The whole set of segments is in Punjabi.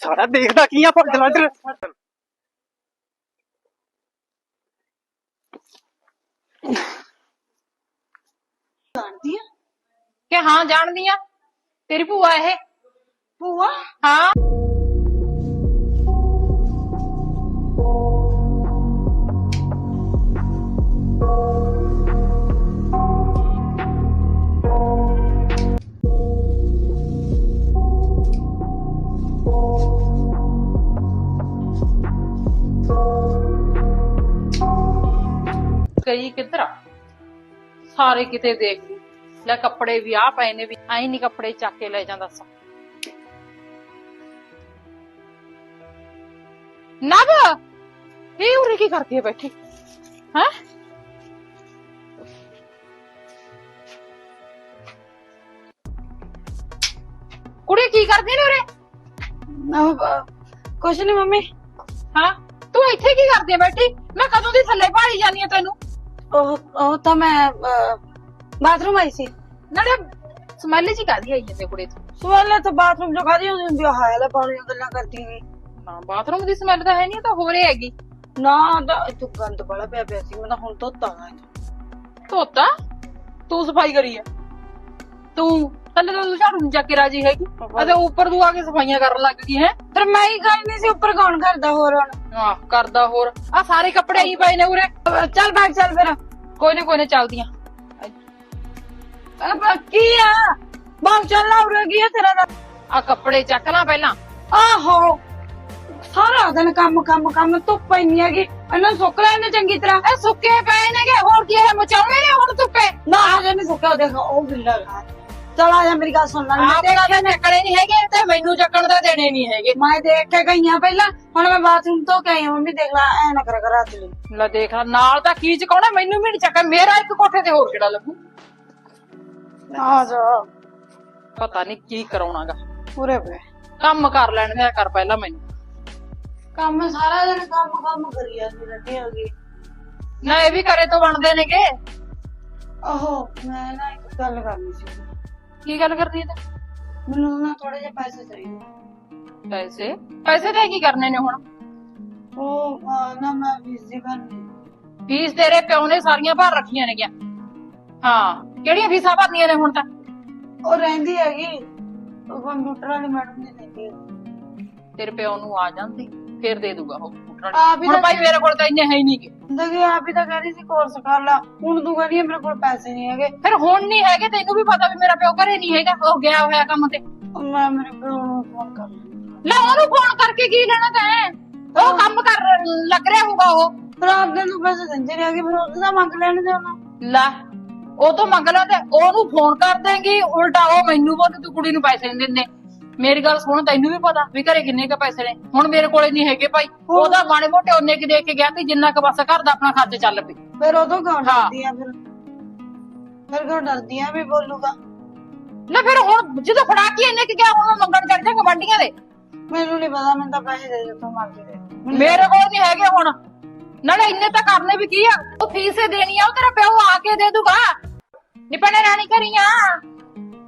ਸਾਰਾ ਦੇਖਦਾ ਕੀ ਆ ਭੱਜ ਲੱਜ ਜਾਣਦੀ ਆ ਕਿ ਹਾਂ ਜਾਣਦੀ ਆ? ਤੇਰੀ ਭੂਆ ਇਹ। ਭੂਆ? ਹਾਂ। ਗਈ ਕਿੱਧਰ ਆ ਸਾਰੇ ਕਿਤੇ ਦੇਖ ਲਈ ਲੈ ਕੱਪੜੇ ਵੀ ਆ ਪਏ ਨੇ ਵੀ ਆਈ ਨਹੀਂ ਕੱਪੜੇ ਚੱਕ ਕੇ ਲੈ ਜਾਂਦਾ ਸਾ ਨਵ ਇਹ ਉਰੇ ਕੀ ਕਰਦੀ ਹੈ ਬੈਠੀ ਹੈ ਕੁੜੀ ਕੀ ਕਰਦੀ ਨੇ ਉਰੇ ਨਾ ਕੁਛ ਨਹੀਂ ਮੰਮੀ ਹਾਂ ਤੂੰ ਇੱਥੇ ਕੀ ਕਰਦੀ ਹੈ ਬੈਠੀ ਮੈਂ ਕਦੋਂ ਦੀ ਥੱਲੇ ਭਾਲੀ ਜਾਨੀ ਆ ਤੈਨੂੰ ਉਹ ਉਹ ਤਾਂ ਮੈਂ ਬਾਥਰੂਮ ਆਈ ਸੀ। ਨਾਲੇ ਸਮੈਲ ਜੀ ਕਾਦੀ ਆਈ ਜਾਂਦੇ ਕੁੜੇ ਤੋਂ ਸਵਾਲੇ ਤਾਂ ਬਾਥਰੂਮ ਜੋ ਖਾਦੀ ਹੁੰਦੀ ਆ ਹਾਇ ਲੈ ਪਾਣੀ ਦੀਆਂ ਗੱਲਾਂ ਕਰਦੀ ਨਹੀਂ ਨਾ ਬਾਥਰੂਮ ਦੀ ਸਮੈਲ ਤਾਂ ਹੈ ਨਹੀਂ ਤਾਂ ਹੋ ਰਹੀ ਹੈਗੀ। ਨਾ ਤਾਂ ਇੱਥੋਂ ਗੰਦ ਬੜਾ ਪਿਆ ਪਿਆ ਸੀ ਮੈਂ ਤਾਂ ਹੁਣ ਧੋਤਾ ਗਾ ਧੋਤਾ? ਤੂੰ ਸਫ਼ਾਈ ਕਰੀ ਹੈ ਤੂੰ ਥੱਲੇ ਤਾਂ ਤੂੰ ਝਾੜੂ ਨਹੀਂ ਚੱਕ ਕੇ ਰਾਜੀ ਹੈਗੀ। ਅਤੇ ਉੱਪਰ ਤੂੰ ਆ ਕੇ ਸਫਾਈਆਂ ਕਰਨ ਲੱਗ ਗਈ ਹੈ। ਪਰ ਮੈਂ ਹੀ ਕਰਨੀ ਸੀ ਉੱਪਰ ਕੌਣ ਕਰਦਾ ਹੋਰ ਹੁਣ? ਆਹ ਕਰਦਾ ਹੋਰ। ਆ ਸਾਰੇ ਕੱਪੜੇ ਹੀ ਪਏ ਨੇ ਉਰੇ। ਅਹ ਚੱਲ ਬੈਠ ਚੱਲ ਫਿਰ। ਕੋਈ ਨਾ ਕੋਈ ਨਾ ਚੱਲਦੀਆਂ। ਅਬ ਕੀ ਆ? ਬਾਹਰ ਚੱਲ ਨਾ ਉਰੇ ਕੀ ਆ ਤੇਰਾ ਦਾ ਆ ਕੱਪੜੇ ਚੱਕ ਲਾਂ ਪਹਿਲਾਂ। ਆਹੋ। ਸਾਰਾ ਦਿਨ ਕੰਮ ਕੰਮ ਕੰਮ ਧੁੱਪ ਇੰਨੀ ਹੈਗੀ। ਇਹਨਾਂ ਨੂੰ ਸੁੱਕ ਲੈਣੇ ਚੰਗੀ ਤਰ੍ਹਾਂ। ਇਹ ਸੁੱਕੇ ਪਏ ਨੇਗੇ ਹੋਰ ਕੀ ਹੈ? ਮਚਾਉਣੇ ਨੇ ਹੁਣ ਧੁੱਪੇ। ਨਾ ਹਜੇ ਨਹੀਂ ਸੁੱਕਾ ਦੇਖ ਉਹ ਬਿੱਲਾ ਗਾ ਚਲ ਆ ਜਾ ਮੇਰੀ ਗੱਲ ਸੁਣ ਲੈ। ਮੈਂ ਆਪ ਤਾਂ ਚੱਕਣੇ ਨਹੀਂ ਹੈਗੇ ਤੇ ਮੈਨੂੰ ਚੱਕਣ ਦਾ ਦੇਣੇ ਨਹੀਂ ਹੈਗੇ। ਮੈਂ ਦੇਖ ਕੇ ਗਈਆਂ ਪਹਿਲਾਂ ਹੁਣ ਮੈਂ ਬਾਥਰੂਮ ਤੋਂ ਕੇ ਆਈ ਹਾਂ, ਮੰਮੀ ਦੇਖ ਲੈ ਐ ਨਾ ਕਰ ਕਰ ਹੱਥ ਲਈ ਲੈ ਦੇਖ ਲੈ ਨਾਲ ਤਾਂ ਕੀ ਚਕਾਉਣਾ ਮੈਨੂੰ ਵੀ ਨਹੀਂ ਚੱਕਾ ਮੇਰਾ ਇੱਕ ਕੋਠੇ ਤੇ ਹੋਰ ਕਿਹੜਾ ਲੱਗੂ? ਆ ਜਾ। ਪਤਾ ਨਹੀਂ ਕੀ ਕਰਾਉਣਾਗਾ। ਪੂਰੇ ਪਏ ਕੰਮ ਕਰ ਲੈਣ ਦਿਆ ਕਰ ਪਹਿਲਾਂ ਮੈਨੂੰ। ਕੰਮ ਸਾਰਾ ਦਿਨ ਕੰਮ ਕੰਮ ਕਰੀ ਜਾਂਦੀ ਰਹਿੰਦੀ ਹੈਗੀ। ਨਾ ਇਹ ਵੀ ਕਰੇ ਤੋਂ ਬਣਦੇ ਨੇਗੇ। ਆਹੋ ਮੈਂ ਨਾ ਇੱਕ ਗੱਲ ਕਰਨੀ ਸੀ। ਕੀ ਗੱਲ ਕਰਦੀ ਹੈ ਮੈਨੂੰ ਨਾ ਥੋੜੇ ਜਿਹੇ ਪੈਸੇ ਚਾਹੀਦੇ। ਪੈਸੇ? ਪੈਸੇ ਤੇ ਕੀ ਕਰਨੇ ਨੇ ਹੁਣ? ਉਹ ਨਾ ਮੈਂ ਵੀਜ਼ੀ ਕਰਨੀ ਫੀਸ ਤੇਰੇ ਪਿਓ ਨੇ? ਸਾਰੀਆਂ ਭਰ ਰੱਖੀਆਂ ਨੇ ਗਿਆ ਹਾਂ ਕਿਹੜੀਆਂ ਫੀਸਾਂ ਭਰਨੀਆਂ ਨੇ ਹੁਣ ਤਾਂ? ਉਹ ਰਹਿੰਦੀ ਹੈਗੀ। ਉਹ ਕੰਪਿਊਟਰ ਵਾਲੀ ਮੈਡਮ ਦੀ ਰਹਿੰਦੀ ਹੈ। ਤੇਰੇ ਪਿਓ ਨੂੰ ਆ ਜਾਂਦੀ। ਫੇਰ ਦੇ ਦੂਗਾ ਉਹ ਕੰਪਿਊਟਰ ਆਪ ਹੀ ਹੁਣ ਤਾਂ ਭਾਈ ਮੇਰੇ ਕੋਲ ਤਾਂ ਇੰਨੇ ਹੈ ਹੀ ਨਹੀਂਗੇ ਦੇਖੀ ਆਪ ਹੀ ਤਾਂ ਕਹਿੰਦੀ ਸੀ ਕੋਰਸ ਕਰ ਲਾ। ਹੁਣ ਤੂੰ ਕਹਿੰਦੀ ਹੈ ਮੇਰੇ ਕੋਲ ਪੈਸੇ ਨਹੀਂ ਹੈਗੇ। ਫਿਰ ਹੁਣ ਨਹੀਂ ਹੈਗੇ ਤੈਨੂੰ ਵੀ ਪਤਾ ਵੀ ਮੇਰਾ ਪਿਓ ਘਰੇ ਨਹੀਂ ਹੈਗਾ। ਉਹ ਗਿਆ ਹੋਇਆ ਕੰਮ ਤੇ। ਮੈਂ ਮੇਰੇ ਪਿਓ ਨੂੰ ਫੋਨ ਕਰ ਲੈ। ਉਹਨੂੰ ਫੋਨ ਕਰਕੇ ਕੀ ਲੈਣਾ ਤੈਂ? ਉਹ ਕੰਮ ਕਰ ਲੱਗ ਰਿਹਾ ਹੋਊਗਾ ਉਹ। ਪਰ ਆਪਦੇ ਨੂੰ ਪੈਸੇ ਦਿੰਦੇ ਨਹੀਂ ਹੈਗੇ ਫਿਰ ਉਹਦੇ ਦਾ ਮੰਗ ਲੈਣ ਦੇ ਉਹਨਾਂ ਲੈ ਉਹ ਤੋਂ ਮੰਗ ਲਾ ਤੇ ਉਹਨੂੰ ਫੋਨ ਕਰ ਦੇਂਗੀ ਉਲਟਾ ਉਹ ਮੈਨੂੰ ਬੋਲ ਤੂੰ ਕੁੜੀ ਨੂੰ ਪੈਸੇ ਨਹੀਂ ਦਿੰਦੇ। ਮੇਰੀ ਗੱਲ ਸੁਣ ਤੈਨੂੰ ਵੀ ਪਤਾ ਵੀ ਘਰੇ ਕਿੰਨੇ ਕ ਪੈਸੇ ਨੇ। ਹੁਣ ਮੇਰੇ ਕੋਲੇ ਨਹੀਂ ਹੈਗੇ ਭਾਈ ਉਹਦਾ ਮਾੜੇ ਮੋਟੇ ਉਹਨੇ ਕਿ ਦੇ ਕੇ ਗਿਆ ਤੇ ਜਿੰਨਾ ਕ ਬਸ ਘਰ ਦਾ ਆਪਣਾ ਖਰਚ ਚੱਲ ਪਈ ਫਿਰ ਉਦੋਂ ਕਿਉਂ। ਡਰਦੀ ਆ ਫਿਰ? ਫਿਰ ਕਿਉਂ ਡਰਦੀ ਆ ਵੀ ਬੋਲੂਗਾ? ਲੈ ਫਿਰ ਹੁਣ ਜਦੋਂ ਫੜਾ ਕੇ ਇਹਨੇ ਕਿ ਗਿਆ ਹੁਣ ਉਹ ਮੰਗਣ ਚੜ ਜਾਗਾ ਵੰਡੀਆਂ ਦੇ। ਮੈਨੂੰ ਨਹੀਂ ਪਤਾ ਮੈਨੂੰ ਤਾਂ ਪੈਸੇ ਦੇ ਦੇ ਤੂੰ ਮਰਜ਼ੀ ਦੇ। ਮੇਰੇ ਕੋਲ ਨਹੀਂ ਹੈਗੇ ਹੁਣ। ਨਾਲੇ ਇੰਨੇ ਤਾਂ ਕਰਨੇ ਵੀ ਕੀ ਆ? ਉਹ ਫੀਸ ਦੇਣੀ ਆ ਉਹ ਤੇਰਾ ਪਿਓ ਆ ਕੇ ਦੇ ਦੂਗਾ। ਨਿਪਣੇ ਰਾਣੀ ਕਰੀਆਂ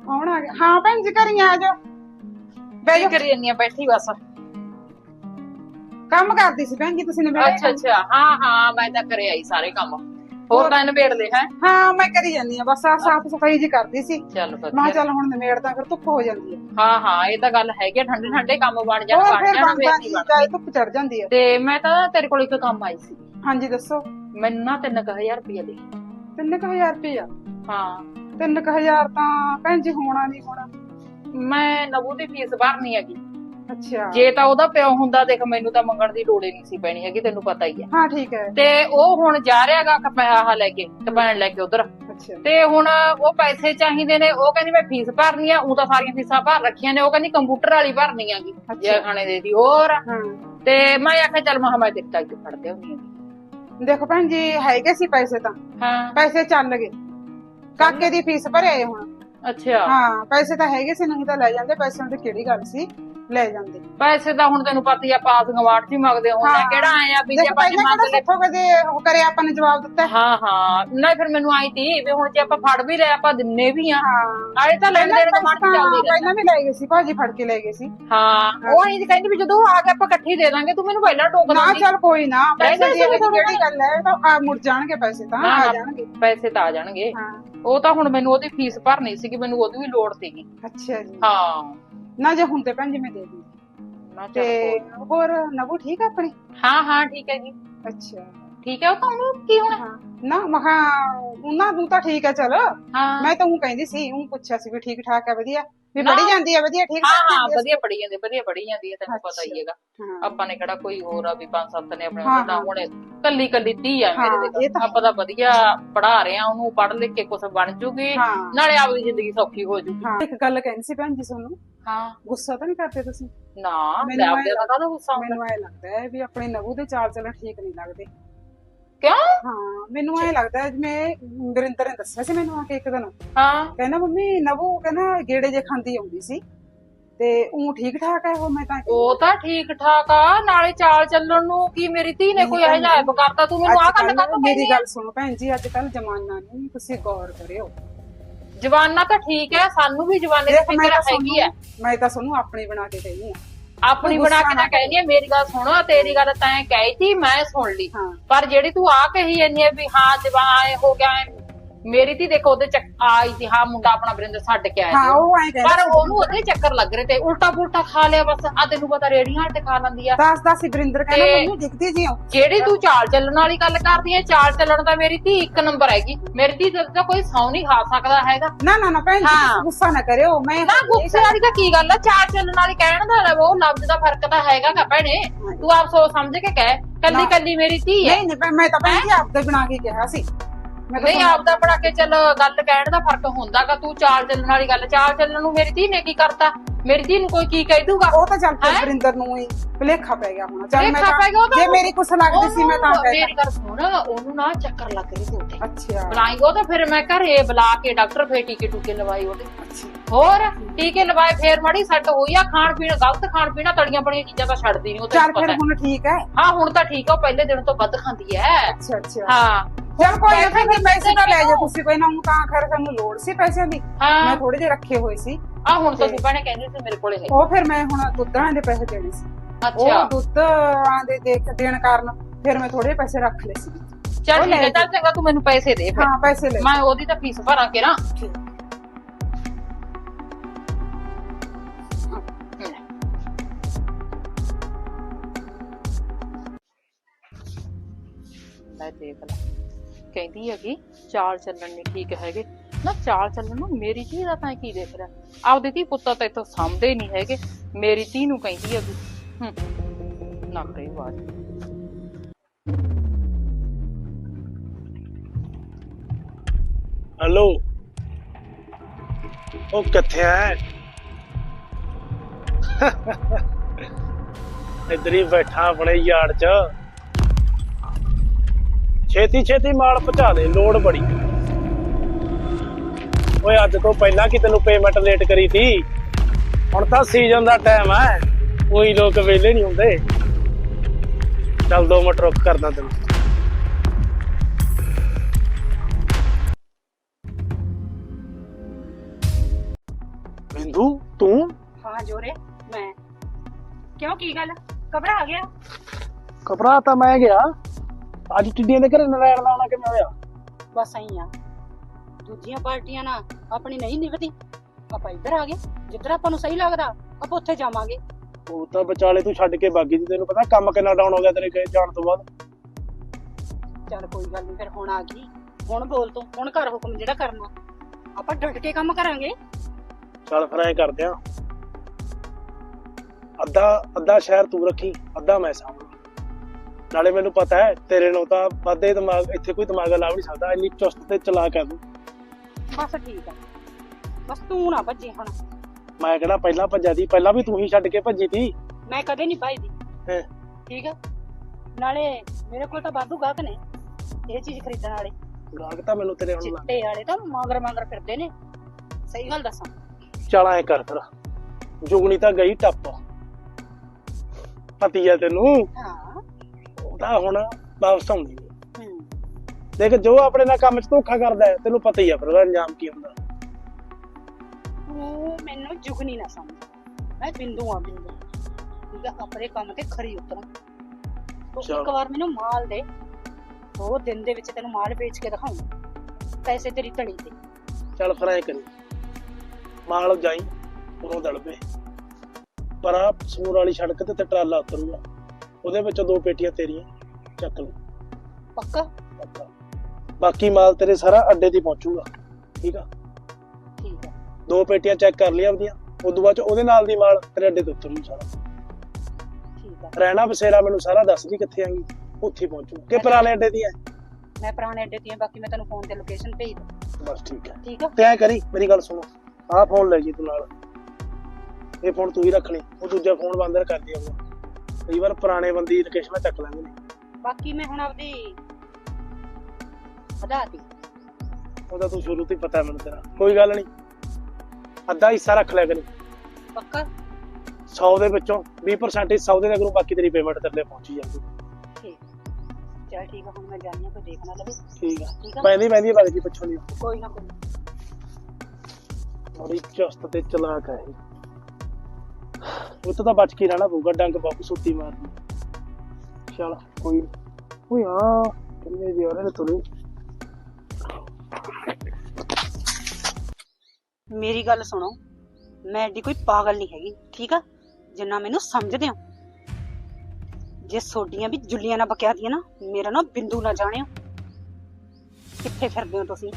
ਕੌਣ ਆ ਗਿਆ? ਹਾਂ ਭੈਣ ਜੀ ਘਰੀ ਆ ਜਾ ਬੈਠ ਕਰੀ ਜੰਨੀ ਆ ਬੈਠੀ ਬਸ। ਕੰਮ ਕਰਦੀ ਸੀ ਭੈਣ ਜੀ ਤੁਸੀਂ ਨੇ ਅੱਛਾ ਅੱਛਾ। ਹਾਂ ਹਾਂ ਮੈਂ ਤਾਂ ਕਰੇ ਆਈ ਸਾਰੇ ਕੰਮ। ਹੋਰ ਤਾਂ ਨਿਬੇੜ ਲੈ ਹੈ? ਹਾਂ ਮੈਂ ਕਰੀ ਜਾਂਦੀ ਆ ਬਸ ਆ ਸਾਫ਼ ਸਫ਼ਾਈ ਜੀ ਕਰਦੀ ਸੀ। ਚੱਲ ਮੈਂ ਵਧੀਆ ਚੱਲ ਹੁਣ ਨਿਮੇੜਦਾ ਫਿਰ ਧੁੱਪ ਹੋ ਜਾਂਦੀ ਹੈ ਹਾਂ ਹਾਂ ਇਹ ਤਾਂ ਗੱਲ ਹੈਗੀ ਆ, ਠੰਡੇ ਠੰਡੇ ਕੰਮ ਬਣ ਜਾਣ ਹੋਰ ਬਣ ਫਿਰ ਜਾਣ ਜੀ ਨਹੀਂ ਚਾਹੇ ਧੁੱਪ ਚੜ ਜਾਂਦੀ ਹੈ ਤੇ ਮੈਂ ਤਾਂ ਤੇਰੇ ਕੋਲ ਇੱਕ ਕੰਮ ਆਈ ਸੀ। ਹਾਂਜੀ ਦੱਸੋ। ਮੈਨੂੰ ਨਾ 3000 ਰੁਪਏ ਦੇ। ਤਿੰਨ ਕੁ ਹਜ਼ਾਰ ਰੁਪਇਆ ਹਾਂ। ਤਿੰਨ ਕੁ ਹਜ਼ਾਰ ਤਾਂ ਭੈਣ ਜੀ ਹੋਣਾ ਨਹੀਂ ਹੋਣਾ। ਮੈਂ ਨਵੂ ਦੀ ਫੀਸ ਭਰਨੀ ਹੈਗੀ। ਅੱਛਾ। ਜੇ ਤਾਂ ਉਹਦਾ ਪਿਓ ਹੁੰਦਾ ਦੇਖ ਮੈਨੂੰ ਤਾਂ ਮੰਗਣ ਦੀ ਲੋੜ ਹੀ ਨਹੀਂ ਸੀ ਪੈਣੀ ਹੈਗੀ ਤੈਨੂੰ ਪਤਾ ਹੀ ਹੈ ਹਾਂ ਠੀਕ ਹੈ। ਤੇ ਉਹ ਹੁਣ ਜਾ ਰਿਹਾਗਾ ਕਪਾਹ ਲੈ ਕੇ ਕਪਾਣ ਲੈ ਕੇ ਉਧਰ। ਅੱਛਾ। ਤੇ ਹੁਣ ਉਹ ਪੈਸੇ ਚਾਹੀਦੇ ਨੇ ਉਹ ਕਹਿੰਦੀ ਮੈਂ ਫੀਸ ਭਰਨੀ ਆ ਉਹ ਤਾਂ ਸਾਰੀਆਂ ਫੀਸਾਂ ਭਰ ਰੱਖੀਆਂ ਨੇ ਉਹ ਕਹਿੰਦੀ ਕੰਪਿਊਟਰ ਵਾਲੀ ਭਰਨੀ ਆਗੀ ਜੇ ਖਾਣੇ ਦੇ ਦੀ ਹੋਰ। ਹਾਂ। ਤੇ ਮੈਂ ਆਖਿਆ ਚੱਲ ਮੈਂ ਕਿਹਾ ਮੈਂ ਦਿੱਤਾ ਹੀ ਫੜਦੇ ਹੁੰਦੀ ਆ। ਦੇਖੋ ਭੈਣ ਜੀ ਹੈਗੇ ਸੀ ਪੈਸੇ ਤਾਂ। ਹਾਂ। ਪੈਸੇ ਚੱਲ ਗਏ। ਕਾਕੇ ਦੀ ਫੀਸ ਭਰੇ ਹੁਣ। ਅੱਛਾ। ਹਾਂ ਪੈਸੇ ਤਾਂ ਹੈਗੇ ਸੀ ਨਹੀਂ ਤਾਂ ਲੈ ਜਾਂਦੇ। ਪੈਸਿਆਂ ਦੀ ਕਿਹੜੀ ਗੱਲ ਸੀ? ਲੈ ਜਾਂਦੇ। ਪੈਸੇ ਤਾਂ ਹੁਣ ਤੈਨੂੰ ਪਤਾ ਹੀ ਆ ਪਾਸ ਗਵਾੜ ਹੀ ਮੰਗਦੇ ਆ ਹਾਂ। ਕਿਹੜਾ ਆਏ ਆ ਵੀ ਜੇ ਦੇਖ ਆਪਾਂ ਪਹਿਲਾਂ ਮੰਗ ਕਿਹੜਾ ਕਦੇ ਉਹ ਕਰਿਆ ਆਪਾਂ ਨੇ ਜਵਾਬ ਦਿੱਤਾ। ਹਾਂ ਹਾਂ। ਨਹੀਂ ਫਿਰ ਮੈਨੂੰ ਆਈ ਤੀ ਵੀ ਹੁਣ ਜੇ ਆਪਾਂ ਫੜ ਵੀ ਲਏ ਆਪਾਂ ਦਿੰਨੇ ਵੀ ਆ। ਹਾਂ। ਆਏ ਤਾਂ ਲੈਣ ਦੇਣ ਕਮਾਂਡ ਪਹਿਲਾਂ ਚੱਲਦੀ ਰਹਿੰਦੀ। ਪਹਿਲਾਂ ਵੀ ਲੈ ਗਏ ਸੀ ਭਾਜੀ ਫੜ ਕੇ ਲੈ ਗਏ ਸੀ। ਹਾਂ। ਉਹ ਆਈ ਕਹਿੰਦੀ ਵੀ ਜਦੋਂ ਉਹ ਆ ਕੇ ਆਪਾਂ ਇਕੱਠੇ ਹੀ ਦੇ ਦਾਂਗੇ ਤੂੰ ਮੈਨੂੰ ਪਹਿਲਾਂ ਟੋਕ ਨਾ ਦਿੰਦੀ ਚੱਲ ਕੋਈ ਨਾ ਪੈਸੇ ਦੀ ਜਿਹੜੀ ਗੱਲ ਹੈ? ਇਹ ਤਾਂ ਆ ਮੁੜ ਜਾਣਗੇ ਪੈਸੇ ਤਾਂ ਆ। ਜਾਣਗੇ। ਪੈਸੇ ਤਾਂ ਆ ਜਾਣਗੇ। ਹਾਂ। ਉਹ ਤਾਂ ਹੁਣ ਮੈਨੂੰ ਉਹਦੀ ਫੀਸ ਭਰਨੀ ਸੀ ਕਿ ਮੈਨੂੰ ਉਹਦੀ ਵੀ ਲੋੜ ਸੀਗੀ। ਅੱਛਾ ਜੀ। ਹਾਂ। ਨਾ ਜੇ ਹੁੰਦੇ ਭੈਣ ਜੀ ਮੈਂ ਦੇ ਦੂੰ ਚੱਲ ਤੇ ਕੋਈ- ਹੋਰ ਨਬੂ ਠੀਕ ਆ ਆਪਣੀ? ਹਾਂ ਹਾਂ ਠੀਕ ਹੈ ਜੀ। ਅੱਛਾ। ਠੀਕ ਹੈ ਉਹ ਤਾਂ ਉਹਨੂੰ ਕੀ ਹੋਣਾ? ਨਾ ਮਹਾ ਉਹਨਾਂ ਨੂੰ ਤਾਂ ਠੀਕ ਹੈ ਚਲ। ਹਾਂ। ਮੈਂ ਤਾਂ ਉਹ ਕਹਿੰਦੀ ਸੀ ਉਹ ਪੁੱਛਿਆ ਸੀ ਵੀ ਠੀਕ ਠਾਕ ਹੈ ਵਧੀਆ। ਵੀ। ਪੜੀ ਜਾਂਦੀ ਹੈ ਵਧੀਆ ਠੀਕ ਹਾਂ ਠਾਕ ਹਾਂ? ਵਧੀਆ ਪੜੀ ਜਾਂਦੀ ਵਧੀਆ ਪੜੀ ਜਾਂਦੀ ਹੈ ਤੈਨੂੰ ਪਤਾ ਹੀ। ਹੈਗਾ। ਆਪਾਂ ਨੇ ਕਿਹੜਾ ਕੋਈ ਹੋਰ ਆ ਵੀ ਪੰਜ ਸੱਤ ਨੇ ਆਪਣੇ ਹਾਂ। ਹੁਣ ਕੱਲੀ ਕੱਲੀ ਧੀ ਆ ਮੇਰੇ ਦੇ ਤਾਂ। ਆਪਾਂ ਤਾਂ ਵਧੀਆ ਪੜਾ ਰਹੇ ਆ ਉਹਨੂੰ ਪੜ ਲਿਖ ਕੇ ਕੁਝ ਬਣ ਜੂਗੀ। ਨਾਲੇ ਆਪਦੀ ਜ਼ਿੰਦਗੀ ਸੌਖੀ ਹੋ ਜੂਗੀ। ਇੱਕ ਗੱਲ ਕਹਿੰਦੀ ਸੀ ਭੈਣ ਜੀ ਤੁਹਾਨੂੰ ਹਾਂ। ਗੁੱਸਾ ਤਾਂ ਨਹੀਂ ਕਰਦੇ ਤੁਸੀਂ? ਨਾ ਮੈਨੂੰ ਲੈ ਐਂ ਆਪਦੇ ਦਾ ਕਾਹਦਾ ਗੁੱਸਾ ਮੈਨੂੰ ਐ ਲੱਗਦਾ ਹੈ ਵੀ ਆਪਣੇ ਨਬੂ ਦੇ ਚਾਲ ਚੱਲਣ ਠੀਕ ਨਹੀਂ ਲੱਗਦੇ। ਕਿਉਂ? ਹਾਂ ਮੈਨੂੰ ਐ ਲੱਗਦਾ ਹੈ ਜਿਵੇਂ ਗੁਰਿੰਦਰ ਨੇ ਦੱਸਿਆ ਸੀ ਮੈਨੂੰ ਆ ਕੇ ਇੱਕ ਦਿਨ। ਹਾਂ। ਕਹਿੰਦਾ ਮੰਮੀ ਨਬੂ ਕਹਿੰਦਾ ਗੇੜੇ ਜੇ ਖਾਂਦੀ ਆਉਂਦੀ ਸੀ। ਤੇ ਉਹ ਠੀਕ ਠਾਕ ਹੈ ਉਹ? ਮੈਂ ਤਾਂ ਉਹ ਤਾਂ ਠੀਕ ਠਾਕ ਆ। ਨਾਲੇ ਚਾਲ ਚੱਲਣ ਨੂੰ ਕੀ ਮੇਰੀ ਧੀ ਨੇ ਕੋਈ ਇਹੋ ਐਬ ਕਰਤਾ? ਤੂੰ ਮੈਨੂੰ ਆ ਗੱਲ ਅੱਜ-ਕੱਲ੍ਹ ਕਾਹਤੋਂ ਮੇਰੀ ਗੱਲ ਸੁਣੋ ਭੈਣ ਜੀ ਅੱਜ ਕੱਲ ਜ਼ਮਾਨਾ ਨਹੀਂ ਤੁਸੀਂ ਗੌਰ ਕਰਿਓ। ਜਵਾਨਾ ਤਾਂ ਠੀਕ ਹੈ ਸਾਨੂੰ ਵੀ ਜਵਾਨੇ ਦੀ ਫਿਕਰ ਤਾਂ ਹੈਗੀ ਤੁਹਾਨੂੰ ਮੈਂ ਤਾਂ ਤੁਹਾਨੂੰ ਆਪਣੀ ਬਣਾ ਕੇ ਕਹਿੰਦੀ ਆ। ਆਪਣੀ ਬਣਾ ਕੇ ਨਾ ਤਾਂ ਕਹਿੰਦੀ ਆ ਮੇਰੀ ਗੱਲ ਸੁਣੋ ਤੇਰੀ ਗੱਲ ਤੈਂ ਕਹੀ ਸੀ ਮੈਂ ਸੁਣ ਲਈ ਹਾਂ ਪਰ ਜਿਹੜੀ ਤੂੰ ਆ ਕਹੀ ਜਾਂਦੀ ਹੈ ਵੀ ਹਾਂ ਜਵਾਨ ਹੋ ਗਿਆ ਐਂ। ਮੇਰੀ ਧੀ ਦੇਖੋ ਉਹਦੇ ਚੱਕ ਆਈ ਸੀ ਹਾਂ ਮੁੰਡਾ ਆਪਣਾ ਵਰਿੰਦਰ ਛੱਡ ਕੇ ਆਇਆ ਹਾਂ ਸੀ। ਉਹ ਐਂ ਕਹਿੰਦਾ ਪਰ ਉਹਨੂੰ ਉਹਦੇ ਚੱਕਰ ਲੱਗ ਰਹੇ ਤੇ ਉਲਟਾ ਪੁਲਟਾ ਖਾ ਲਿਆ ਬਸ ਆ ਤੈਨੂੰ ਪਤਾ ਰੇੜੀਆਂ ਤੇ ਖਾ ਲੈਂਦੀ ਆ। ਦੱਸ ਦੱਸ ਵਰਿੰਦਰ ਕਹਿੰਦਾ ਤੇ- ਮੈਨੂੰ ਦਿਖਦੀ ਜੀ ਹੋ। ਜਿਹੜੀ ਤੂੰ ਚਾਲ ਚੱਲਣ ਵਾਲੀ ਗੱਲ ਕਰਦੀ ਹੈ ਚਾਲ ਚੱਲਣ ਦਾ ਮੇਰੀ ਧੀ ਇੱਕ ਨੰਬਰ ਹੈਗੀ। ਮੇਰੀ ਧੀ ਦਾ ਤਾਂ ਕੋਈ ਸੌ ਨਹੀਂ ਖਾ ਸਕਦਾ ਹੈਗਾ। ਨਾ ਨਾ ਨਾ ਭੈਣ ਜੀ ਹਾਂ। ਤੁਸੀਂ ਗੁੱਸਾ ਨਾ ਕਰਿਓ ਮੈਂ ਨਾ ਗੁੱਸੇ ਵਾਲੀ ਤਾਂ ਕੀ ਗੱਲ ਆ? ਚਾਲ ਚੱਲਣ ਵਾਲੀ ਕਹਿਣ ਦਾ ਉਹ ਲਫ਼ਜ਼ ਦਾ ਫ਼ਰਕ ਤਾਂ ਹੈਗਾ ਗਾ ਭੈਣੇ। ਤੂੰ ਆਪ ਸੋਚ ਸਮਝ ਕੇ ਕਹਿ ਕੱਲੀ ਨਾ। ਕੱਲੀ ਮੇਰੀ ਧੀ ਹੈ ਨਹੀਂ ਨਹੀਂ ਭੈਣ, ਮੈਂ ਤਾਂ ਭੈਣ ਜੀ ਆਪਦੇ ਬਣਾ ਕੇ ਕਿਹਾ ਸੀ। ਨਹੀਂ ਆਪਦਾ ਬਣਾ ਕੇ ਚੱਲ ਗੱਲ ਕਹਿਣ ਦਾ ਫ਼ਰਕ ਹੁੰਦਾਗਾ ਤੂੰ ਚਾਲ ਚੱਲਣ ਵਾਲੀ ਗੱਲ ਚਾਲ ਚੱਲਣ ਨੂੰ ਮੇਰੀ ਧੀ ਨੇ ਕੀ ਕਰਤਾ? ਮੇਰੀ ਧੀ ਨੂੰ ਕੋਈ ਕੀ ਕਹਿ ਦੂਗਾ ਉਹ ਤਾਂ ਚੱਲ ਹੈਂ? ਵਰਿੰਦਰ ਨੂੰ ਹੀ ਭੁਲੇਖਾ ਪੈ ਗਿਆ ਹੁਣ। ਚੱਲ ਮੈਂ ਤਾਂ ਤਾਂ ਜੇ ਮੇਰੀ ਕੁਛ ਲੱਗਦੀ ਸੀ ਮੈਂ ਤਾਂ ਕਹਿ ਮੇਰੀ ਗੱਲ ਸੁਣ ਉਹਨੂੰ ਨਾ ਚੱਕਰ ਲੱਗ ਰਹੀ ਸੀ ਅੱਛਾ। ਬੁਲਾਈ ਉਹ ਤਾਂ ਫਿਰ ਮੈਂ ਘਰੇ ਬੁਲਾ ਕੇ ਡਾਕਟਰ ਫੇਰ ਟੀਕੇ ਟੂਕੇ ਲਵਾਈ ਉਹਦੇ। ਹੋਰ ਟੀਕੇ ਲਵਾਏ ਫੇਰ ਮੜੀ ਸੱਟ ਹੋਈ ਆ ਖਾਣ ਪੀਣ ਗਲਤ ਖਾਣ ਪੀਣਾ ਤੜੀਆਂ ਬੜੀਆਂ ਚੀਜ਼ਾਂ ਤਾਂ ਛੱਡਦੀ ਨਹੀਂ ਉਹ ਚੱਲ ਤੈਨੂੰ ਫਿਰ ਹੈ। ਹੁਣ ਠੀਕ ਹੈ। ਹਾਂ ਹੁਣ ਤਾਂ ਠੀਕ ਆ ਉਹ ਪਹਿਲੇ ਦਿਨ ਤੋਂ ਵੱਧ ਖਾਂਦੀ ਐ ਅੱਛਾ ਅੱਛਾ। ਹਾਂ। ਚੱਲ ਕੋਈ ਨਾ ਫਿਰ ਪੈਸੇ ਤਾਂ ਲੈ ਕਿਉਂ? ਤੁਸੀਂ ਕੋਈ ਨਾ ਉਹ ਤਾਂ ਖੈਰ ਸਾਨੂੰ ਲੋੜ ਸੀ ਪੈਸਿਆਂ ਦੀ। ਮੈਂ ਥੋੜੇ ਜਿਹੇ ਰੱਖੇ ਹੋਏ ਸੀ। ਆ ਹੁਣ ਤਾਂ ਤੂੰ ਭੈਣੇ ਕਹਿੰਦੀ ਸੀ ਮੇਰੇ ਕੋਲੇ ਹੈ ਉਹ ਫਿਰ ਮੈਂ ਹੁਣ ਦੁੱਧਾਂ ਦੇ ਪੈਸੇ ਦੇਣੇ ਸੀ। ਅੱਛਾ। ਉਹ ਦੁੱਧ ਆਂਦੇ ਦੇਖ ਦੇਣ ਕਾਰਨ ਫਿਰ ਮੈਂ ਥੋੜੇ ਪੈਸੇ ਰੱਖ ਲਏ ਸੀ। ਚੱਲ ਉਹ ਠੀਕ ਲੈ ਹੈ ਚੱਲ ਚੰਗਾ ਤੂੰ ਮੈਨੂੰ ਪੈਸੇ ਦੇ ਫਿਰ। ਹਾਂ ਪੈਸੇ ਲੈ ਮੈਂ ਉਹਦੀ ਤਾਂ ਫੀਸ ਭਰਾਂਗੇ ਨਾ। ਠੀਕ। ਲੈ ਦੇਖ ਲੈ। ਕਹਿੰਦੀ ਹੈਗੀ, ਚਾਲ ਚੱਲਣ ਨਹੀਂ ਠੀਕ ਹੈਗੇ। ਨਾ ਚਾਲ ਚੱਲਣ ਨੂੰ ਮੇਰੀ ਧੀ ਦਾ ਤਾਂ ਕੀ ਦੇਖ ਰਿਹਾ? ਆਪਦੀ ਧੀ ਪੁੱਤਾਂ ਤਾਂ ਇੱਥੋਂ ਸਾਂਭਦੇ ਨਹੀਂ ਹੈਗੇ। ਮੇਰੀ ਧੀ ਨੂੰ ਕਹਿੰਦੀ ਹੈਗੀ। ਹੂੰ, ਨਾ ਕਰੇ ਆਵਾਜ਼। ਹੈਲੋ। ਉਹ ਕਿੱਥੇ ਹੈ ਇਧਰ ਹੀ ਬੈਠਾ ਆਪਣੇ ਯਾਰ 'ਚ। ਛੇਤੀ ਛੇਤੀ ਮਾਲ ਪਹੁੰਚਾ ਦੇ ਲੋੜ ਬੜੀ। ਓਏ ਅੱਜ ਤੋਂ ਪਹਿਲਾਂ ਕਿ ਤੈਨੂੰ ਪੇਮੈਂਟ ਲੇਟ ਕਰੀ ਤੀ ਹੁਣ ਤਾਂ ਸੀਜ਼ਨ ਦਾ ਟਾਈਮ ਐ ਉਹੀ ਲੋਕ ਵਿਹਲੇ ਨਹੀਂ ਹੁੰਦੇ। ਚੱਲ ਦੋ ਮਿੰਟ ਰੁਕ ਕਰਦਾ ਤੈਨੂੰ। ਬਿੰਦੂ ਤੂੰ? ਹਾਂ ਜੋਰੇ ਮੈਂ। ਕਿਉਂ ਕੀ ਗੱਲ? ਘਬਰਾ ਗਿਆ? ਕਪੜਾ ਤਾਂ ਮੈਂ ਗਿਆ। ਅੱਜ ਟਿੱਡੀਆਂ ਦੇ ਘਰੇ ਨਰਾਇਣ ਦਾ ਆਉਣਾ ਕਿਵੇਂ ਹੋਇਆ? ਬਸ ਆਈ ਆ। ਦੂਜੀਆਂ ਪਾਰਟੀਆਂ ਨਾ ਆਪਣੀ ਨਹੀਂ ਨਿਭਦੀ। ਆਪਾਂ ਇੱਧਰ ਆ ਗਏ। ਜਿੱਧਰ ਆਪਾਂ ਨੂੰ ਸਹੀ ਲੱਗਦਾ ਆਪਾਂ ਉੱਥੇ ਜਾਵਾਂਗੇ। ਉਹ ਤਾਂ ਵਿਚਾਲੇ ਤੂੰ ਛੱਡ ਕੇ ਬਾਗੀ ਜੀ ਤੈਨੂੰ ਪਤਾ ਕੰਮ ਕਿੰਨਾ ਡਾਊਨ ਹੋ ਗਿਆ ਤੇਰੇ ਗਏ ਜਾਣ ਤੋਂ ਬਾਅਦ। ਚੱਲ ਕੋਈ ਗੱਲ ਨਹੀਂ ਫਿਰ ਹੁਣ ਆ ਗਈ। ਹੁਣ ਬੋਲ ਤੂੰ ਹੁਣ ਕਰ ਹੁਕਮ ਜਿਹੜਾ ਕਰਨਾ। ਆਪਾਂ ਡਟ ਕੇ ਕੰਮ ਕਰਾਂਗੇ। ਚੱਲ ਫਿਰ ਐਂ ਕਰਦੇ ਆ। ਅੱਧਾ ਅੱਧਾ ਸ਼ਹਿਰ ਤੂੰ ਰੱਖੀ ਅੱਧਾ ਮੈਂ ਸਾਂਭੂ ਨਾਲੇ ਮੈਨੂੰ ਪਤਾ ਹੈ ਤੇਰੇ ਨੂੰ ਤਾਂ ਵਾਧੇ ਦਿਮਾਗ ਇੱਥੇ ਕੋਈ ਦਿਮਾਗ ਲਾ ਵੀ ਨਹੀਂ ਸਕਦਾ ਇੰਨੀ ਚੁਸਤ ਤੇ ਚਲਾਕ ਹੈ ਤੂੰ। ਬਸ ਠੀਕ ਆ। ਬਸ ਤੂੰ ਨਾ ਭੱਜੀ ਹੁਣ। ਮੈਂ ਕਿਹੜਾ ਪਹਿਲਾਂ ਭੱਜਿਆ ਸੀ ਪਹਿਲਾਂ ਵੀ ਤੂੰ ਹੀ ਛੱਡ ਕੇ ਭੱਜੀ ਸੀ। ਮੈਂ ਕਦੇ ਨਹੀਂ ਭੱਜਦੀ। ਹੈਂ। ਠੀਕ ਆ? ਨਾਲੇ ਮੇਰੇ ਕੋਲ ਤਾਂ ਵਾਧੂ ਗਾਹਕ ਨੇ ਇਹ ਚੀਜ਼ ਖਰੀਦਣ ਵਾਲੇ। ਗਾਹਕ ਤਾਂ ਮੈਨੂੰ ਤੇਰੇ ਹੁਣ ਲੱਗ ਚਿੱਟੇ ਵਾਲੇ ਤਾਂ ਮਗਰ ਮਗਰ ਫਿਰਦੇ ਨੇ। ਸਹੀ ਗੱਲ ਦੱਸਾਂ। ਚੱਲ ਐਂ ਕਰ ਫਿਰ। ਜੁਗਣੀ ਤਾਂ ਗਈ ਟੱਪ। ਪਤੀ ਆ ਤੈਨੂੰ। ਹਾਂ। ਉਹ ਤਾਂ ਹੁਣ ਵਾਪਸ ਆਉਣੀ। ਹੂੰ। ਦੇਖ ਜੋ ਆਪਣੇ ਨਾਲ ਕੰਮ 'ਚ ਧੋਖਾ ਕਰਦਾ ਹੈ ਤੈਨੂੰ ਪਤਾ ਹੀ ਆ ਫਿਰ ਉਹਦਾ ਅੰਜਾਮ ਕੀ ਹੁੰਦਾ। ਤੂੰ ਮੈਨੂੰ ਜੁਗਨੀ ਨਾ ਸਮਝ। ਮੈਂ ਬਿੰਦੂ ਆ ਬਿੰਦੂ। ਠੀਕ ਆ ਆਪਣੇ ਕੰਮ ਤੇ ਖਰੀ ਉਤਰਾਂ। ਤੂੰ। ਇੱਕ ਵਾਰ ਮੈਨੂੰ ਮਾਲ ਦੇ। ਦੋ ਦਿਨ ਦੇ ਵਿੱਚ ਤੈਨੂੰ ਮਾਲ ਵੇਚ ਕੇ ਦਿਖਾਉਂ ਪੈਸੇ ਤੇਰੀ ਧੜੀ ਤੇ। ਚੱਲ ਫਿਰ ਐ ਕਰੀ। ਮਾਲ ਜਾਈ ਉਰੋਂ ਦੜਬੇ ਪਰ ਆ ਸਮੂਰ ਵਾਲੀ ਸੜਕ ਤੇ ਟਰਾਲਾ ਉਤਰੂਗਾ। ਉਹਦੇ ਵਿੱਚ ਦੋ ਪੇਟੀਆਂ ਤੇਰੀਆਂ ਚੱਕ ਲੈ ਪੱਕਾ? ਪੱਕਾ। ਬਾਕੀ ਮਾਲ ਤੇਰੇ ਸਾਰਾ ਅੱਡੇ ਤੇ ਪਹੁੰਚੂਗਾ ਠੀਕ ਆ? ਠੀਕ ਆ। ਦੋ ਪੇਟੀਆਂ ਚੈੱਕ ਕਰ ਲਿਆ ਆਪਦੀਆਂ ਉਦੋਂ ਬਾਅਦ ਚ ਉਹਦੇ ਨਾਲ ਦੀ ਮਾਲ ਤੇਰੇ ਅੱਡੇ ਤੇ ਉਤਰੂ ਸਾਰਾ। ਠੀਕ ਆ। ਰਹਿਣਾ ਬਸੇਰਾ ਮੈਨੂੰ ਸਾਰਾ ਦੱਸ ਦੀ ਕਿੱਥੇ ਆਂਗੀ ਉੱਥੇ ਪਹੁੰਚੂ ਕਿ ਪੁਰਾਣੇ ਅੱਡੇ ਦੀ ਹੈ ਮੈਂ ਪੁਰਾਣੇ ਅੱਡੇ ਦੀਆਂ ਬਾਕੀ ਮੈਂ ਤੈਨੂੰ ਫੋਨ ਤੇ ਲੋਕੇਸ਼ਨ ਭੇਜ ਦੂੰ ਬਸ ਠੀਕ ਹੈ ਠੀਕ ਆ? ਤੇ ਐ ਕਰੀ ਮੇਰੀ ਗੱਲ ਸੁਣੋ ਆਹ ਫੋਨ ਲੈ ਜੀ ਤੂੰ ਨਾਲ। ਇਹ ਫੋਨ ਤੂੰ ਹੀ ਰੱਖ ਲਈ ਉਹ ਦੂਜਾ ਫੋਨ ਬੰਦ ਕਰ ਦਿਆ ਕਈ ਵਾਰ ਪੁਰਾਣੇ ਬੰਦੀ ਲੋਕੇਸ਼ਨਾਂ ਚੱਕ ਲੈਂਦੇ ਨੇ। ਬਾਕੀ ਮੈਂ ਹੁਣ ਆਪਦੀ ਵਧਾਤੀ। ਉਹਦਾ ਤੂੰ ਸ਼ੁਰੂ ਤੋਂ ਹੀ ਪਤਾ ਮੈਨੂੰ ਤੇਰਾ। ਕੋਈ ਗੱਲ ਨਹੀਂ। ਅੱਧਾ ਹਿੱਸਾ ਰੱਖ ਲਿਆ ਕਰੀ। ਪੱਕਾ? 100 ਦੇ ਵਿੱਚੋਂ 20% ਹਿੱਸਾ ਉਹਦੇ ਕਰੂੰ ਬਾਕੀ ਤੇਰੀ ਪੇਮੈਂਟ ਤੇਰੇ ਪਹੁੰਚੀ ਜਾਂਦੀ ਠੀਕ। ਚਲ ਠੀਕ ਆ ਹੁਣ ਮੈਂ ਜਾਣੀ ਆ ਕੋਈ ਦੇਖ ਨਾ ਲਵੇ। ਠੀਕ ਆ। ਠੀਕ ਆ ਪੈਂਦੀ ਪੈਂਦੀ ਜੀ ਪਿੱਛੋਂ ਦੀ ਕੋਈ ਨਾ ਕੋਈ। ਬੜੀ ਚੁਸਤ ਤੇ ਚਲਾਕ ਹੈ ਇਹ। ਉਹ ਤੋਂ ਤਾਂ ਬਚ ਕੇ ਰਹਿਣਾ ਪਊਗਾ, ਡੰਗ ਬਾਬੂ ਸੁੱਤੀ ਮਾਰਦੀ। ਚਲ, ਕੋਈ ਓਏ ਹਾਂ, ਕਿੰਨੇ ਜੀ ਉਹਨੇ ਤੁਰੇ ਮੇਰੀ ਗੱਲ ਸੁਣੋ, ਮੈਂ ਐਡੀ ਕੋਈ ਪਾਗਲ ਨਹੀਂ ਹੈਗੀ, ਠੀਕ ਆ? ਜਿੰਨਾ ਮੈਨੂੰ ਸਮਝਦੇ ਹੋ। ਜੇ ਸੋਡੀਆਂ ਵੀ ਜੁੱਲੀਆਂ ਨਾ ਬਕਿਆ ਦੀਆਂ ਨਾ, ਮੇਰਾ ਨਾ ਬਿੰਦੂ ਨਾ ਜਾਣਿਓ। ਕਿੱਥੇ ਫਿਰਦੇ ਹੋ ਤੁਸੀਂ?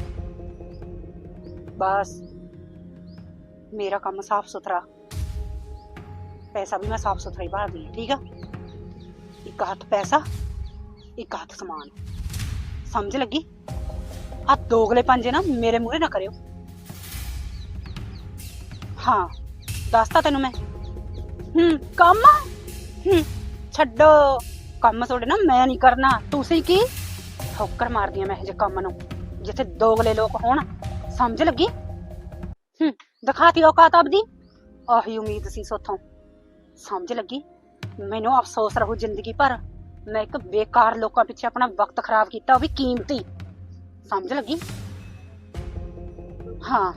ਬਸ। ਮੇਰਾ ਕੰਮ ਸਾਫ਼ ਸੁਥਰਾ ਪੈਸਾ ਵੀ ਮੈਂ ਸਾਫ਼ ਸੁਥਰਾ ਹੀ ਭਰਦੀ ਹਾਂ, ਠੀਕ ਆ? ਇੱਕ ਹੱਥ ਪੈਸਾ, ਇੱਕ ਹੱਥ ਸਮਾਨ। ਸਮਝ ਲੱਗੀ? ਆ ਦੋਗਲੇ ਪੰਜੇ ਨਾ ਮੇਰੇ ਮੂਹਰੇ ਨਾ ਕਰਿਓ। ਹਾਂ, ਦੱਸਤਾ ਤੈਨੂੰ ਮੈਂ। ਹੂੰ, ਕੰਮ? ਹੂੰ, ਛੱਡੋ। ਕੰਮ ਤੁਹਾਡੇ ਨਾ ਮੈਂ ਨਹੀਂ ਕਰਨਾ। ਤੁਸੀਂ ਕੀ? ਠੋਕਰ ਮਾਰਦੀਆਂ ਮੈਂ ਇਹ ਜੇ ਕੰਮ ਨੂੰ। ਜਿੱਥੇ ਦੋਗਲੇ ਲੋਕ ਹੋਣ। ਸਮਝ ਲੱਗੀ? ਹੂੰ, ਦਿਖਾਤੀ ਔਕਾਤ ਆਪਦੀ? ਆਹੀ ਉਮੀਦ ਸੀ ਸੋਥੋਂ। ਸਮਝ ਲੱਗੀ? ਮੈਨੂੰ ਅਫਸੋਸ ਰਹੂ ਜ਼ਿੰਦਗੀ ਭਰ। ਮੈਂ ਇੱਕ ਬੇਕਾਰ ਲੋਕਾਂ ਪਿੱਛੇ ਆਪਣਾ ਵਕਤ ਖਰਾਬ ਕੀਤਾ, ਉਹ ਵੀ ਕੀਮਤੀ। ਸਮਝ ਲੱਗੀ? ਹਾਂ,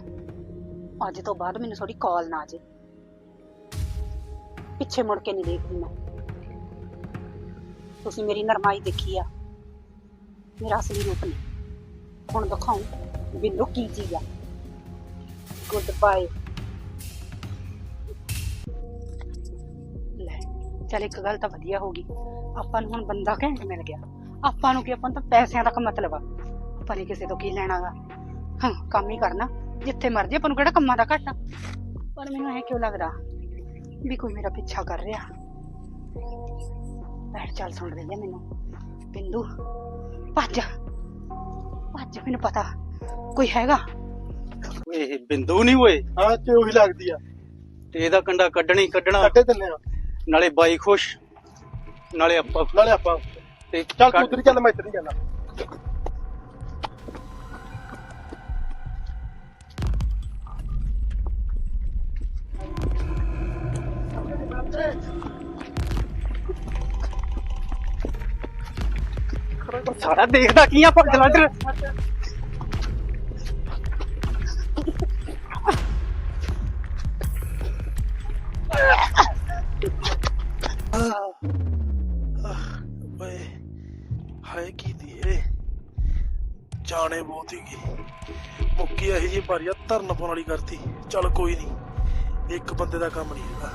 ਅੱਜ ਤੋਂ ਬਾਅਦ ਮੈਨੂੰ ਥੋੜੀ ਕਾਲ ਨਾ ਆ ਪਿੱਛੇ ਮੁੜ ਕੇ ਨਹੀਂ ਦੇਖਦੀ ਮੈਂ। ਤੁਸੀਂ ਮੇਰੀ ਨਰਮਾਈ ਦੇਖੀ ਆ। ਮੇਰਾ ਅਸਲੀ ਰੂਪ ਨਹੀਂ। ਹੁਣ ਦਿਖਾਉਂ ਬਿੱਲੂ ਕੀ ਚੀਜ਼ ਆ। ਗੁੱਡ ਬਾਏ ਚੱਲ ਇੱਕ ਗੱਲ ਤਾਂ ਵਧੀਆ ਹੋ ਗਈ। ਆਪਾਂ ਨੂੰ ਹੁਣ ਬੰਦਾ ਘੈਂਟ ਮਿਲ ਗਿਆ। ਆਪਾਂ ਨੂੰ ਕੀ ਆਪਾਂ ਨੂੰ ਤਾਂ ਪੈਸਿਆਂ ਤੱਕ ਮਤਲਬ ਆ। ਆਪਾਂ ਨੇ ਕਿਸੇ ਤੋਂ ਕੀ ਲੈਣਾਗਾ। ਹਾਂ ਕੰਮ ਹੀ ਕਰਨਾ। ਜਿੱਥੇ ਮਰਜ਼ੀ ਆਪਾਂ ਨੂੰ ਕਿਹੜਾ ਕੰਮਾਂ ਦਾ ਘਾਟਾ। ਪਰ ਮੈਨੂੰ ਇਹ ਕਿਉਂ ਲੱਗਦਾ ਵੀ ਕੋਈ ਮੇਰਾ ਪਿੱਛਾ ਕਰ ਰਿਹਾ? ਬੈਠ ਚੱਲ ਸੁਣ ਰਹੀ ਹੈ ਮੈਨੂੰ। ਬਿੰਦੂ ਭੱਜ। ਭੱਜ ਮੈਨੂੰ ਪਤਾ ਕੋਈ ਹੈਗਾ। ਓਏ ਇਹ ਬਿੰਦੂ ਨਹੀਂ ਓਏ। ਹਾਂ ਤੇ ਉਹੀ ਲੱਗਦੀ ਆ? ਤੇ ਇਹਦਾ ਕੰਡਾ ਕੱਢਣੀ ਕੱਢਣਾ। ਕੱਟੇ ਦਿੰਨੇ ਆ। ਨਾਲੇ ਬਾਈ ਖੁਸ਼ ਨਾਲੇ ਆਪਾਂ ਨਾਲੇ ਆਪਾਂ ਤੇ ਚੱਲ ਤੂੰ ਉਧਰ ਚੱਲ ਮੈਂ ਇੱਧਰ ਹੀ ਜਾਣਾ ਸਾਰਾ ਦੇਖਦਾ ਕੀ ਆ ਭੱਜ ਲੱਜ ਬਹੁਤ ਹੀ ਮੁੱਕੀ ਇਹੀ ਜੀ ਭਾਰੀਆ ਧਰਨ ਪਾਉਣ ਵਾਲੀ ਕਰਤੀ। ਚੱਲ ਕੋਈ ਨਹੀਂ ਇੱਕ ਬੰਦੇ ਦਾ ਕੰਮ ਨਹੀਂ ਹੈਗਾ।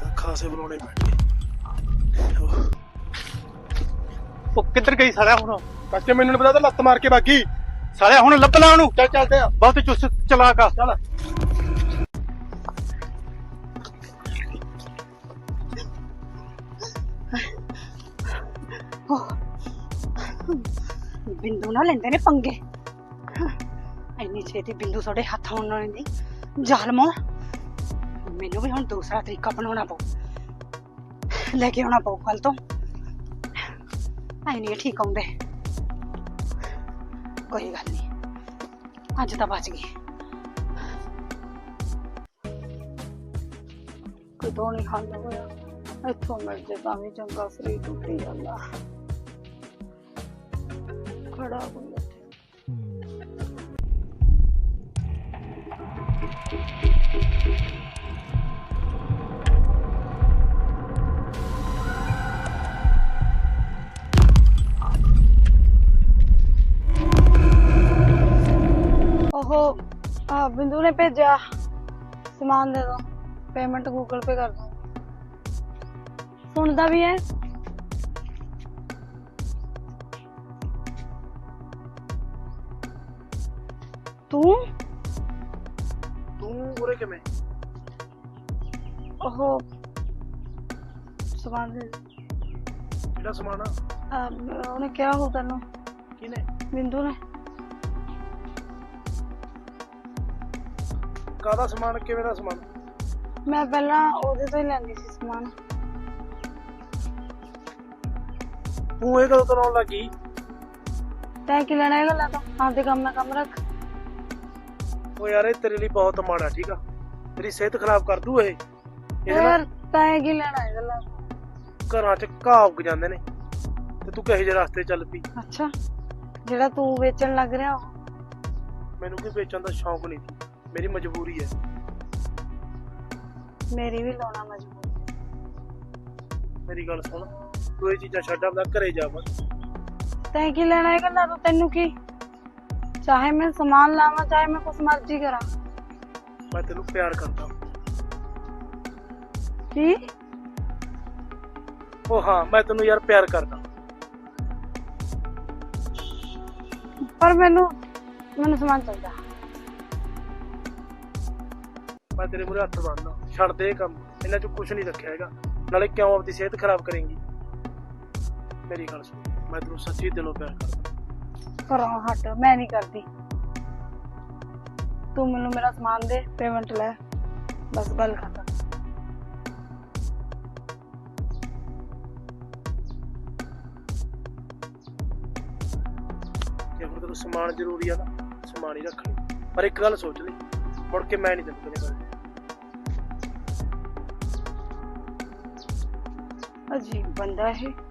ਤਾਂ ਖਾਸੇ ਬੁਲਾਉਣੇ ਪੈਣਗੇ। ਉਹ। ਕਿੱਧਰ ਗਈ ਸਾਲਿਆ ਹੁਣ? ਕੱਚੇ ਮੈਨੂੰ ਨਹੀਂ ਪਤਾ ਤਾਂ ਲੱਤ ਮਾਰ ਕੇ ਬਾਗੀ ਸਾਲਿਆ ਹੁਣ ਲੱਭ ਲੈ ਉਹਨੂੰ। ਚੱਲ ਚੱਲਦੇ ਆ ਬਹੁਤ ਚੁਸਤ ਚਲਾਕ ਆ। ਚੱਲ। ਬਿੰਦੂ ਨਾਲ ਲੈਂਦੇ ਨੇ ਪੰਗੇ। ਇੰਨੀ ਛੇਤੀ ਬਿੰਦੂ ਤੁਹਾਡੇ ਹੱਥ ਆਉਣ ਨਾਲ ਜ਼ਾਲਮੋ। ਮੈਨੂੰ ਵੀ ਹੁਣ ਦੂਸਰਾ ਤਰੀਕਾ ਬਣਾਉਣਾ ਪਊ। ਲੈ ਕੇ ਆਉਣਾ ਪਊ ਕੱਲ ਤੋਂ। ਐ ਨਹੀਂ ਠੀਕ ਆਉਂਦੇ। ਕੋਈ ਗੱਲ ਨਹੀਂ। ਅੱਜ ਤਾਂ ਬਚ ਗਈ। ਕਿਤੋਂ ਨਹੀਂ ਹੱਲ ਹੋਇਆ। ਇੱਥੋਂ ਮਿਲ ਜੇ ਤਾਂ ਵੀ ਚੰਗਾ ਸਰੀਰ ਟੁੱਟੀ ਜਾਂਦਾ। ਖੜਾ ਕੋਈ ਉਹ ਆ ਬਿੰਦੂ ਨੇ ਭੇਜਿਆ ਸਮਾਨ ਦੇ ਦੋ। ਪੇਮੈਂਟ ਗੂਗਲ ਪੇ ਕਰ ਦੋ। ਸੁਣਦਾ ਵੀ ਹੈ? ਤੂੰ ਤੂੰ ਉਰੇ ਕਿਵੇਂ ਉਹ ਸਮਾਨ ਦੇ ਕਿਹੜਾ ਸਮਾਨ ਆ ਆ, ਉਹਨੇ ਕਿਹਾ ਹੋ ਤੈਨੂੰ ਕਿਨੇ ਬਿੰਦੂ ਨੇ ਕਾਹਦਾ ਸਮਾਨ ਕਿਵੇਂ ਦਾ ਸਮਾਨ ਮੈਂ ਪਹਿਲਾਂ ਉਹਦੇ ਤੋਂ ਹੀ ਲੈਂਦੀ ਸੀ ਸਮਾਨ ਤੂੰ ਇਹ ਕਦੋਂ ਕਰਾਉਣ ਲੱਗੀ ਤੈਂ ਕੀ ਲੈਣਾ ਇਹ ਗੱਲਾਂ ਤੋਂ ਆਪਦੇ ਕੰਮ ਨਾਲ ਕੰਮ ਰੱਖ ਉਹ ਯਾਰ ਇਹ ਤੇਰੇ ਲਈ ਬਹੁਤ ਮਾੜਾ ਠੀਕ ਆ? ਤੇਰੀ ਸਿਹਤ ਖਰਾਬ ਕਰ ਦੂ ਇਹ। ਇਹਦੇ ਨਾਲ ਯਾਰ ਤੈਂ ਕੀ ਲੈਣਾ ਇਹ ਗੱਲਾਂ? ਤੋਂ? ਘਰਾਂ 'ਚ ਘਾਹ ਉੱਗ ਜਾਂਦੇ ਨੇ। ਤੇ ਤੂੰ ਕਹੇ ਜਿਹੇ ਰਸਤੇ ਚੱਲ ਪਈ? ਅੱਛਾ ਜਿਹੜਾ ਤੂੰ ਵੇਚਣ ਲੱਗ ਰਿਹਾ ਉਹ? ਮੈਨੂੰ ਕੋਈ ਵੇਚਣ ਦਾ ਸ਼ੌਂਕ ਨਹੀਂ ਸੀ? ਮੇਰੀ ਮਜਬੂਰੀ ਹੈ। ਮੇਰੀ ਵੀ ਲਾਉਣਾ ਮਜਬੂਰ ਮੇਰੀ ਗੱਲ ਸੁਣ। ਤੂੰ ਇਹ ਚੀਜ਼ਾਂ ਛੱਡ ਆਪਣਾ ਘਰੇ ਜਾ ਬਸ। ਤੈਂ ਕੀ ਲੈਣਾ ਇਹ ਗੱਲਾਂ? ਤੋਂ ਤੈਨੂੰ ਕੀ ਚਾਹੇ ਮੈਂ ਸਮਾਨ ਲਾਵਾਂ ਚਾਹੇ ਮੈਂ ਕੁਛ ਮਰਜ਼ੀ ਕਰਾਂ। ਮੈਂ ਤੈਨੂੰ ਪਿਆਰ ਕਰਦਾ। ਕੀ? ਉਹ ਹਾਂ ਮੈਂ ਤੈਨੂੰ ਯਾਰ ਪਿਆਰ ਕਰਦਾ। ਪਰ ਮੈਨੂੰ ਮੈਨੂੰ ਸਮਾਨ ਚਾਹੀਦਾ। ਮੈਂ ਤੇਰੇ ਮੂਹਰੇ ਹੱਥ ਬੰਨਦਾ। ਛੱਡ ਦੇ ਇਹ ਕੰਮ। ਇਹਨਾਂ 'ਚ ਕੁਝ ਨਹੀਂ ਰੱਖਿਆ ਹੈਗਾ। ਨਾਲੇ ਕਿਉਂ ਆਪਦੀ ਸਿਹਤ ਖਰਾਬ ਕਰੇਂਗੀ? ਮੇਰੀ ਗੱਲ ਸੁਣ। ਮੈਂ ਤੈਨੂੰ ਸੱਚੀ ਦਿਲੋਂ ਪਿਆਰ ਕਰਦਾ। ਘਰੋਂ ਹਟ ਮੈਂ ਨਹੀਂ ਕਰਦੀ। ਤੂੰ ਮੈਨੂੰ ਮੇਰਾ ਸਮਾਨ ਦੇ ਪੇਮੈਂਟ ਲੈ। ਬਸ ਗੱਲ ਖਤਮ। ਹੁਣ ਤੈਨੂੰ ਸਮਾਨ ਜ਼ਰੂਰੀ ਆ ਨਾ ਸਮਾਨ ਹੀ ਰੱਖ ਲਈ। ਪਰ ਇੱਕ ਗੱਲ ਸੋਚ ਲਈ ਮੁੜ ਕੇ ਮੈਂ ਨਹੀਂ ਤੈਨੂੰ ਕਦੇ ਕਰਦਾ। ਅਜੀਬ ਬੰਦਾ ਇਹ।